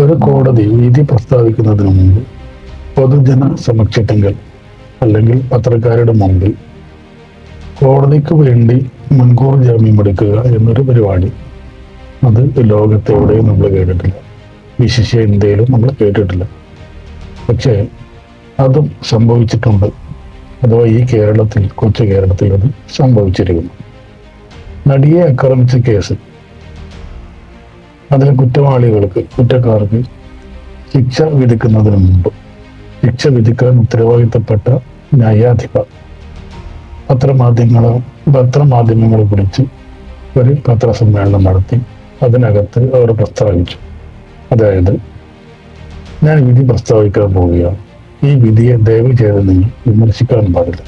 ഒരു കോടതി വിധി പ്രസ്താവിക്കുന്നതിന് മുമ്പ് പൊതുജന സമക്ഷത്തെങ്കിൽ അല്ലെങ്കിൽ പത്രക്കാരുടെ മുമ്പിൽ കോടതിക്ക് വേണ്ടി മുൻകൂർ ജാമ്യം എടുക്കുക എന്നൊരു പരിപാടി അത് ലോകത്തെവിടെയും നമ്മൾ കേട്ടിട്ടില്ല. വിശിഷ്യ ഇന്ത്യയിലും നമ്മൾ കേട്ടിട്ടില്ല. പക്ഷേ അതും സംഭവിച്ചിട്ടുണ്ട്. അഥവാ ഈ കേരളത്തിൽ കൊച്ചു കേരളത്തിൽ അത് സംഭവിച്ചിരിക്കുന്നു. നടിയെ ആക്രമിച്ച കേസ് അതിലെ കുറ്റവാളികൾക്ക് കുറ്റക്കാർക്ക് ശിക്ഷ വിധിക്കുന്നതിന് മുമ്പ് ശിക്ഷ വിധിക്കാൻ ഉത്തരവാദിത്തപ്പെട്ട ന്യായാധിപ. പത്രമാധ്യമങ്ങളെ പത്രമാധ്യമങ്ങളെ കുറിച്ച് ഒരു പത്രസമ്മേളനം നടത്തി അതിനകത്ത് അവർ പ്രസ്താവിച്ചു. അതായത് ഞാൻ വിധി പ്രസ്താവിക്കാൻ പോവുകയാണ്. ഈ വിധിയെ ദയവ് ചെയ്ത് നിങ്ങൾ വിമർശിക്കാൻ പാടില്ല.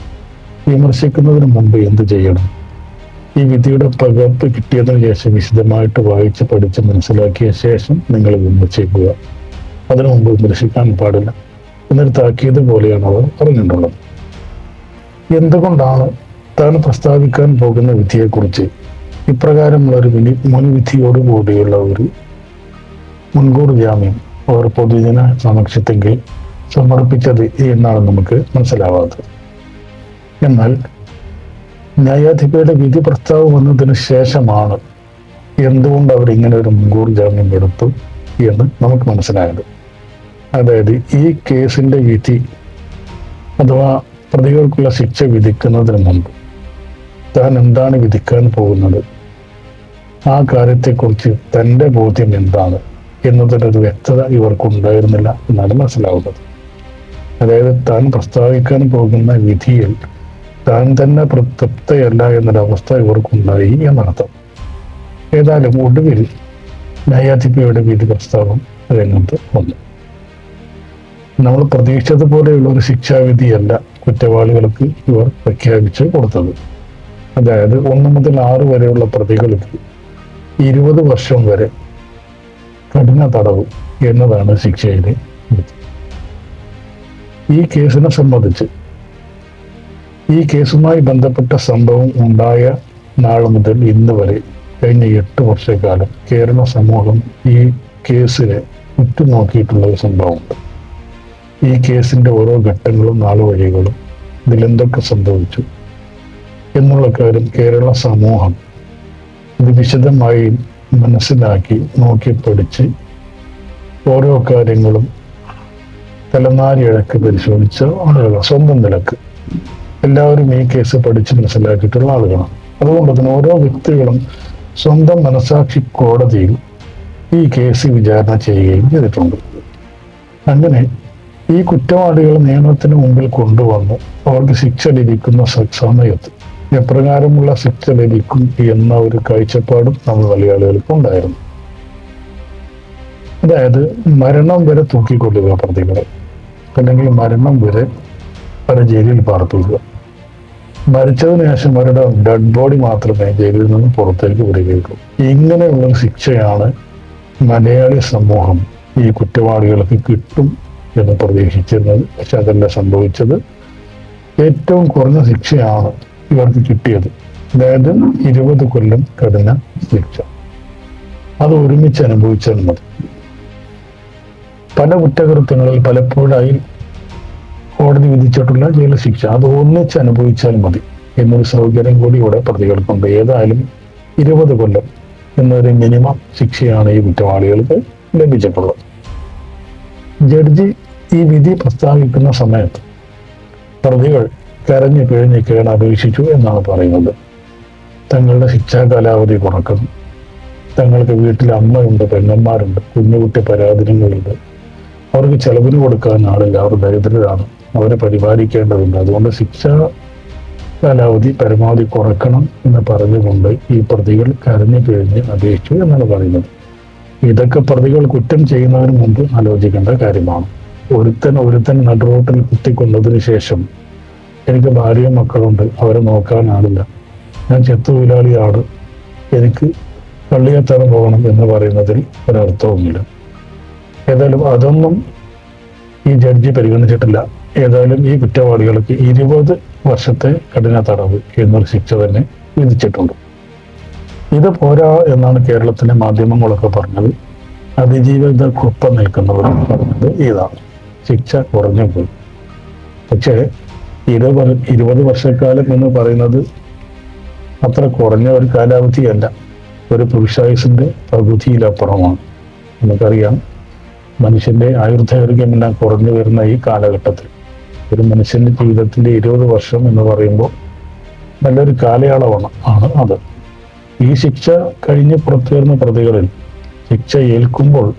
വിമർശിക്കുന്നതിന് മുമ്പ് എന്ത് ചെയ്യണം? ഈ വിധിയുടെ പകർപ്പ് കിട്ടിയതിനു ശേഷം വിശദമായിട്ട് വായിച്ച് പഠിച്ച് മനസ്സിലാക്കിയ ശേഷം നിങ്ങൾ വിമർശിക്കുക. അതിനു മുമ്പ് വിമർശിക്കാൻ പാടില്ല. എന്നൊരു താക്കീത് പോലെയാണ് അവർ പറഞ്ഞിട്ടുള്ളത് എന്തുകൊണ്ടാണ് താൻ പ്രസ്താവിക്കാൻ പോകുന്ന വിധിയെക്കുറിച്ച് ഇപ്രകാരമുള്ള ഒരു വിനി മുൻവിധിയോടുകൂടിയുള്ള ഒരു മുൻകൂർ ജാമ്യം അവർ പൊതുജന സമക്ഷത്തെങ്കിൽ സമർപ്പിച്ചത് എന്നാണ് നമുക്ക് മനസ്സിലാവാത്തത്. എന്നാൽ ന്യായാധിപയുടെ വിധി പ്രസ്താവം വന്നതിന് ശേഷമാണ് എന്തുകൊണ്ട് അവർ ഇങ്ങനെ ഒരു മുൻകൂർ ജാമ്യം എടുത്തു എന്ന് നമുക്ക് മനസ്സിലായത്. അതായത് ഈ കേസിന്റെ വിധി അഥവാ പ്രതികൾക്കുള്ള ശിക്ഷ വിധിക്കുന്നതിന് മുമ്പ് താൻ എന്താണ് വിധിക്കാൻ പോകുന്നത്? ആ കാര്യത്തെക്കുറിച്ച് തന്റെ ബോധ്യം എന്താണ്? എന്നതിനൊരു വ്യക്തത ഇവർക്കുണ്ടായിരുന്നില്ല എന്നാണ് മനസ്സിലാവുന്നത്. അതായത് താൻ പ്രസ്താവിക്കാൻ പോകുന്ന വിധിയിൽ താൻ തന്നെ തൃപ്തയല്ല എന്നൊരവസ്ഥ ഇവർക്കുണ്ടായി എന്നർത്ഥം. ഏതായാലും ഒടുവിൽ ന്യായാധിപയുടെ വിധി പ്രസ്താവം രംഗത്ത് വന്നു. നമ്മൾ പ്രതീക്ഷിച്ചതുപോലെയുള്ള ഒരു ശിക്ഷാവിധിയല്ല കുറ്റവാളികൾക്ക് ഇവർ പ്രഖ്യാപിച്ച് കൊടുത്തത്. അതായത് ഒന്ന് മുതൽ ആറ് വരെയുള്ള പ്രതികൾക്ക് ഇരുപത് വർഷം വരെ കഠിന തടവ് എന്നതാണ് ശിക്ഷയിലെ ഈ കേസിനെ സംബന്ധിച്ച് ഈ കേസുമായി ബന്ധപ്പെട്ട സംഭവം ഉണ്ടായ നാൾ മുതൽ ഇന്ന് വരെ കഴിഞ്ഞ എട്ട് വർഷക്കാലം കേരള സമൂഹം ഈ കേസിനെ ഉറ്റുനോക്കിയിട്ടുള്ള ഒരു സംഭവമുണ്ട്. ഈ കേസിന്റെ ഓരോ ഘട്ടങ്ങളും നാളുവഴികളും ഇതിലെന്തൊക്കെ സംഭവിച്ചു എന്നുള്ള കാര്യം കേരള സമൂഹം ഇത് വിശദമായി മനസ്സിലാക്കി നോക്കി പഠിച്ച് ഓരോ കാര്യങ്ങളും തലനാരിഴക്ക് പരിശോധിച്ച ആളുകളാണ്. സ്വന്തം നിലയ്ക്ക്. എല്ലാവരും ഈ കേസ് പഠിച്ച് മനസ്സിലാക്കിയിട്ടുള്ള ആളുകളാണ്. അതുകൊണ്ട് തന്നെ ഓരോ വ്യക്തികളും സ്വന്തം മനസാക്ഷി കോടതിയിൽ ഈ കേസ് വിചാരണ ചെയ്യുകയും ചെയ്തിട്ടുണ്ട്. അങ്ങനെ ഈ കുറ്റവാളികൾ നിയമത്തിന് മുമ്പിൽ കൊണ്ടുവന്നു. അവർക്ക് ശിക്ഷ ലഭിക്കുന്ന സമയത്ത് എപ്രകാരമുള്ള ശിക്ഷ ലഭിക്കും എന്ന ഒരു കാഴ്ചപ്പാടും നമ്മൾ മലയാളികൾക്ക് ഉണ്ടായിരുന്നു. അതായത് മരണം വരെ തൂക്കിക്കൊള്ളുക പ്രതികളെ. അല്ലെങ്കിൽ മരണം വരെ പല ജയിലിൽ പാർപ്പിക്കുക. മരിച്ചതിന് ശേഷം അവരുടെ ഡെഡ് ബോഡി മാത്രമേ ജയിലിൽ നിന്ന് പുറത്തേക്ക് വരികയുള്ളൂ ഇങ്ങനെയുള്ളൊരു ശിക്ഷയാണ് മലയാളി സമൂഹം ഈ കുറ്റവാളികൾക്ക് കിട്ടും എന്ന് പ്രതീക്ഷിച്ചിരുന്നത്. പക്ഷെ അതല്ല സംഭവിച്ചത്. ഏറ്റവും കുറഞ്ഞ ശിക്ഷയാണ് ഇവർക്ക് കിട്ടിയത്. അതായത് ഇരുപത് കൊല്ലം കഠിന ശിക്ഷ. അത് ഒരുമിച്ച് അനുഭവിച്ചാൽ മതി. പല കുറ്റകൃത്യങ്ങളിൽ പലപ്പോഴായി കോടതി വിധിച്ചിട്ടുള്ള ജയിൽ ശിക്ഷ. അത് ഒന്നിച്ച് അനുഭവിച്ചാൽ മതി. എന്നൊരു സൗകര്യം കൂടി ഇവിടെ പ്രതികൾക്കുണ്ട്. ഏതായാലും ഇരുപത് കൊല്ലം എന്നൊരു മിനിമം ശിക്ഷയാണ് ഈ കുറ്റവാളികൾക്ക് ലഭിച്ചിട്ടുള്ളത്. ജഡ്ജി ഈ വിധി പ്രസ്താവിക്കുന്ന സമയത്ത് പ്രതികൾ കരഞ്ഞു പിഴഞ്ഞ് കേട് അപേക്ഷിച്ചു എന്നാണ് പറയുന്നത്. തങ്ങളുടെ ശിക്ഷാ കാലാവധി കുറക്കുന്നു തങ്ങൾക്ക് വീട്ടിൽ അമ്മയുണ്ട് പെങ്ങന്മാരുണ്ട് കുഞ്ഞുകുട്ടി പരാതികളുണ്ട്. അവർക്ക് ചെലവിന് കൊടുക്കാൻ ആളില്ല. അവർ ദരിദ്രരാണ്. അവരെ പരിപാലിക്കേണ്ടതുണ്ട്. അതുകൊണ്ട് ശിക്ഷാ കാലാവധി പരമാവധി കുറക്കണം എന്ന് പറഞ്ഞുകൊണ്ട് ഈ പ്രതികൾ കരഞ്ഞു കഴിഞ്ഞ് അപേക്ഷിച്ചു എന്നാണ് പറയുന്നത്. ഇതൊക്കെ പ്രതികൾ കുറ്റം ചെയ്യുന്നതിന് മുമ്പ് ആലോചിക്കേണ്ട കാര്യമാണ്. ഒരുത്തൻ ഒരുത്തൻ നടുറോട്ടിൽ കുത്തിക്കൊന്നതിന് ശേഷം എനിക്ക് ഭാര്യയും മക്കളുണ്ട്. അവരെ നോക്കാൻ ആളില്ല. ഞാൻ ചെത്തുതൊഴിലാളിയാണ്. എനിക്ക് കള്ളിയത്താൻ പോകണം എന്ന് പറയുന്നതിൽ ഒരർത്ഥവുമില്ല. ഏതായാലും അതൊന്നും ഈ ജഡ്ജി പരിഗണിച്ചിട്ടില്ല. ഏതായാലും ഈ കുറ്റവാളികൾക്ക് ഇരുപത് വർഷത്തെ കഠിന തടവ് എന്നൊരു ശിക്ഷ തന്നെ വിധിച്ചിട്ടുണ്ട്. ഇത് പോരാ എന്നാണ് കേരളത്തിലെ മാധ്യമങ്ങളൊക്കെ പറഞ്ഞത്. അതിജീവിത അതിജീവിതക്കൊപ്പം നിൽക്കുന്നവർ പറഞ്ഞത് ഇതാണ്. ശിക്ഷ കുറഞ്ഞു പോയി. പക്ഷേ ഇരുപത് ഇരുപത് വർഷക്കാലം എന്ന് പറയുന്നത് അത്ര കുറഞ്ഞ ഒരു കാലാവധിയല്ല. ഒരു പുരുഷായുസിന്റെ പകുതിയിലപ്പുറമാണ്. നമുക്കറിയാം മനുഷ്യന്റെ ആയുർദൈർഘ്യമെല്ലാം കുറഞ്ഞു വരുന്ന ഈ കാലഘട്ടത്തിൽ. ഒരു മനുഷ്യന്റെ ജീവിതത്തിന്റെ ഇരുപത് വർഷം എന്ന് പറയുമ്പോൾ നല്ലൊരു കാലയളവാണ് ആണ് അത്. ഈ ശിക്ഷ കഴിഞ്ഞ് പുറത്തു വരുന്ന പ്രതികളിൽ ശിക്ഷ ഏൽക്കുമ്പോൾ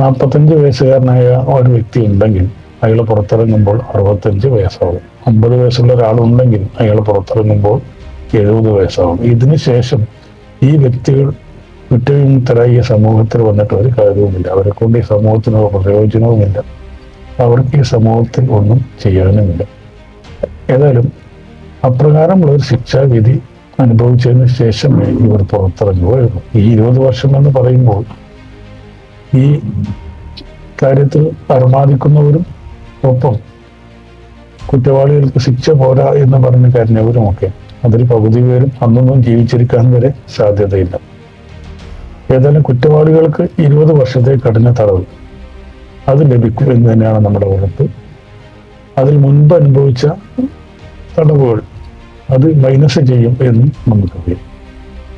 നാൽപ്പത്തഞ്ച് വയസ്സുകാരനായ ഒരു വ്യക്തി ഉണ്ടെങ്കിൽ അയാൾ പുറത്തിറങ്ങുമ്പോൾ അറുപത്തഞ്ച് വയസ്സാവും. അമ്പത് വയസ്സുള്ള ഒരാളുണ്ടെങ്കിൽ അയാൾ പുറത്തിറങ്ങുമ്പോൾ എഴുപത് വയസ്സാവും. ഇതിനുശേഷം ഈ വ്യക്തികൾ കുറ്റവിമുക്തരായി ഈ സമൂഹത്തിൽ വന്നിട്ട് ഒരു കാര്യവുമില്ല. അവരെ കൊണ്ട് ഈ സമൂഹത്തിന് പ്രയോജനവുമില്ല. അവർക്ക് ഈ സമൂഹത്തിൽ ഒന്നും ചെയ്യാനുമില്ല. ഏതായാലും അപ്രകാരമുള്ള ഒരു ശിക്ഷാവിധി അനുഭവിച്ചതിന് ശേഷമേ ഇവർ പുറത്തിറങ്ങുകയുള്ളൂ ഈ ഇരുപത് വർഷം എന്ന് പറയുമ്പോൾ ഈ കാര്യത്തിൽ അർമാദിക്കുന്നവരും ഒപ്പം കുറ്റവാളികൾക്ക് ശിക്ഷ പോരാ എന്ന് പറഞ്ഞ് കരഞ്ഞവരുമൊക്കെ അതിൽ പകുതി പേരും അന്നൊന്നും ജീവിച്ചിരിക്കാൻ വരെ സാധ്യതയില്ല. ഏതായാലും കുറ്റവാളികൾക്ക് ഇരുപത് വർഷത്തെ കഠിന തടവ് അത് ലഭിക്കും എന്ന് തന്നെയാണ് നമ്മുടെ ഉറപ്പ്. അതിൽ മുൻപ് അനുഭവിച്ച തടവുകൾ അത് മൈനസ് ചെയ്യും എന്ന് നമുക്കറിയാം.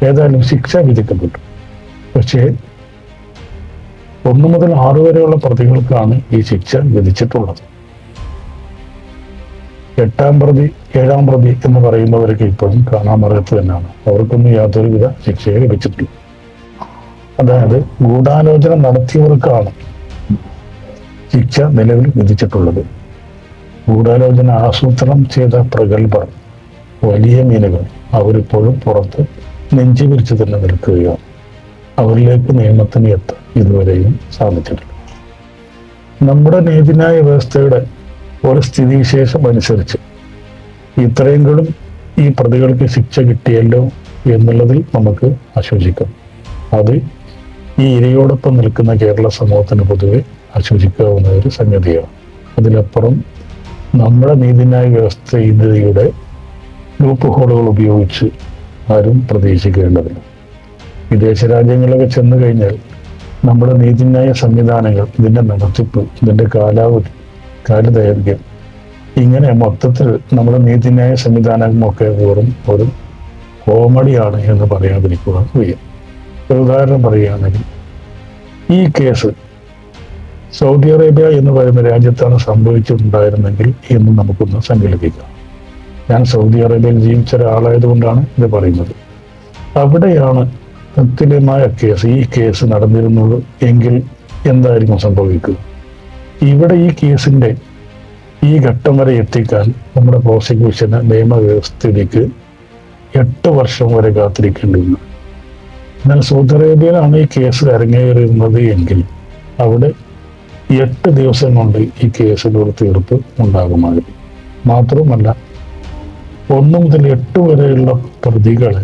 ഏതായാലും ശിക്ഷ വിധിക്കപ്പെട്ടു. പക്ഷേ ഒന്നു മുതൽ ആറു വരെയുള്ള പ്രതികൾക്കാണ് ഈ ശിക്ഷ വിധിച്ചിട്ടുള്ളത്. എട്ടാം പ്രതി ഏഴാം പ്രതി എന്ന് പറയുന്നവരൊക്കെ ഇപ്പോഴും കാണാമറിയത്ത് തന്നെയാണ് അവർക്കൊന്നും യാതൊരുവിധ ശിക്ഷയെ ലഭിച്ചിട്ടില്ല. അതായത് ഗൂഢാലോചന നടത്തിയവർക്കാണ് ശിക്ഷ നിലവിൽ വിധിച്ചിട്ടുള്ളത്. ഗൂഢാലോചന ആസൂത്രണം ചെയ്ത പ്രഗത്ഭർ വലിയ മീനുകൾ അവരിപ്പോഴും പുറത്ത് നെഞ്ചു പിരിച്ചു തന്നെ നിൽക്കുകയാണ്. അവരിലേക്ക് നിയമത്തിന് എത്താൻ ഇതുവരെയും സാധിച്ചിട്ടില്ല. നമ്മുടെ നീതിന്യായ വ്യവസ്ഥയുടെ ഒരു സ്ഥിതിവിശേഷം അനുസരിച്ച് ഇത്രയെങ്കിലും ഈ പ്രതികൾക്ക് ശിക്ഷ കിട്ടിയല്ലോ എന്നുള്ളതിൽ നമുക്ക് ആശ്വസിക്കാം. അത് ഈ ഇരയോടൊപ്പം നിൽക്കുന്ന കേരള സമൂഹത്തിന് പൊതുവെ ആശ്വസിക്കാവുന്ന ഒരു സംഗതിയാണ്. അതിലപ്പുറം നമ്മുടെ നീതിന്യായ വ്യവസ്ഥയുടെ ലൂപ്പ് ഹോളുകൾ ഉപയോഗിച്ച് ആരും പ്രതീക്ഷിക്കേണ്ടതില്ല. വിദേശ രാജ്യങ്ങളിലൊക്കെ ചെന്ന് കഴിഞ്ഞാൽ നമ്മുടെ നീതിന്യായ സംവിധാനങ്ങൾ ഇതിന്റെ നടത്തിപ്പ് ഇതിന്റെ കാലാവധി കാലദൈർഘ്യം ഇങ്ങനെ മൊത്തത്തിൽ നമ്മുടെ നീതിന്യായ സംവിധാനമൊക്കെ വെറും ഒരു കോമഡിയാണ് എന്ന് പറയാതിരിക്കുക വയ്യ. ഒരു ഉദാഹരണം പറയുകയാണെങ്കിൽ ഈ കേസ് സൗദി അറേബ്യ എന്ന് പറയുന്ന രാജ്യത്താണ് സംഭവിച്ചിട്ടുണ്ടായിരുന്നെങ്കിൽ എന്ന് നമുക്കൊന്ന് സങ്കല്പിക്കാം. ഞാൻ സൗദി അറേബ്യയിൽ ജീവിച്ച ഒരാളായതുകൊണ്ടാണ് ഇത് പറയുന്നത്. അവിടെയാണ് തുല്യമായ കേസ് ഈ കേസ് നടന്നിരുന്നത് എങ്കിൽ എന്തായിരിക്കും സംഭവിക്കുക? ഇവിടെ ഈ കേസിന്റെ ഈ ഘട്ടം വരെ എത്തിക്കാൻ നമ്മുടെ പ്രോസിക്യൂഷന് നിയമവ്യവസ്ഥയിലേക്ക് എട്ട് വർഷം വരെ കാത്തിരിക്കേണ്ടി വന്നു. എന്നാൽ സൗദി അറേബ്യയിലാണ് ഈ കേസ് അരങ്ങേറിയിരുന്നത് എങ്കിൽ അവിടെ എട്ട് ദിവസം കൊണ്ട് ഈ കേസിലൊരു തീർപ്പ് ഉണ്ടാകുമായിരുന്നു. മാത്രവുമല്ല ഒന്ന് മുതൽ എട്ട് വരെയുള്ള പ്രതികളെ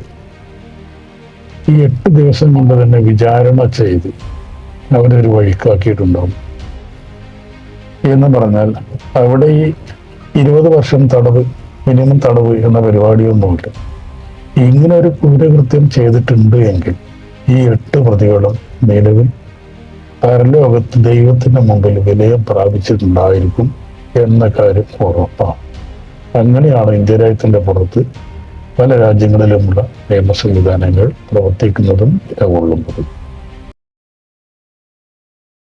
ഈ എട്ട് ദിവസം കൊണ്ട് തന്നെ വിചാരണ ചെയ്ത് അവരൊരു ഒരു വഴിക്കാക്കിയിട്ടുണ്ടാവും. എന്ന് പറഞ്ഞാൽ അവിടെ ഈ ഇരുപത് വർഷം തടവ് മിനിമം തടവ് എന്ന പരിപാടിയൊന്നുമില്ല. ഇങ്ങനെ ഒരു കുറ്റകൃത്യം ചെയ്തിട്ടുണ്ട് എങ്കിൽ ഈ എട്ട് പ്രതികളും നിലവിൽ പരലോകത്ത് ദൈവത്തിന്റെ മുമ്പിൽ വിലയം പ്രാപിച്ചിട്ടുണ്ടായിരിക്കും എന്ന കാര്യം ഉറപ്പാണ്. അങ്ങനെയാണ് ഇന്ത്യ രാജ്യത്തിന്റെ പുറത്ത് പല രാജ്യങ്ങളിലുമുള്ള നിയമ സംവിധാനങ്ങൾ പ്രവർത്തിക്കുന്നതും നിലകൊള്ളുന്നതും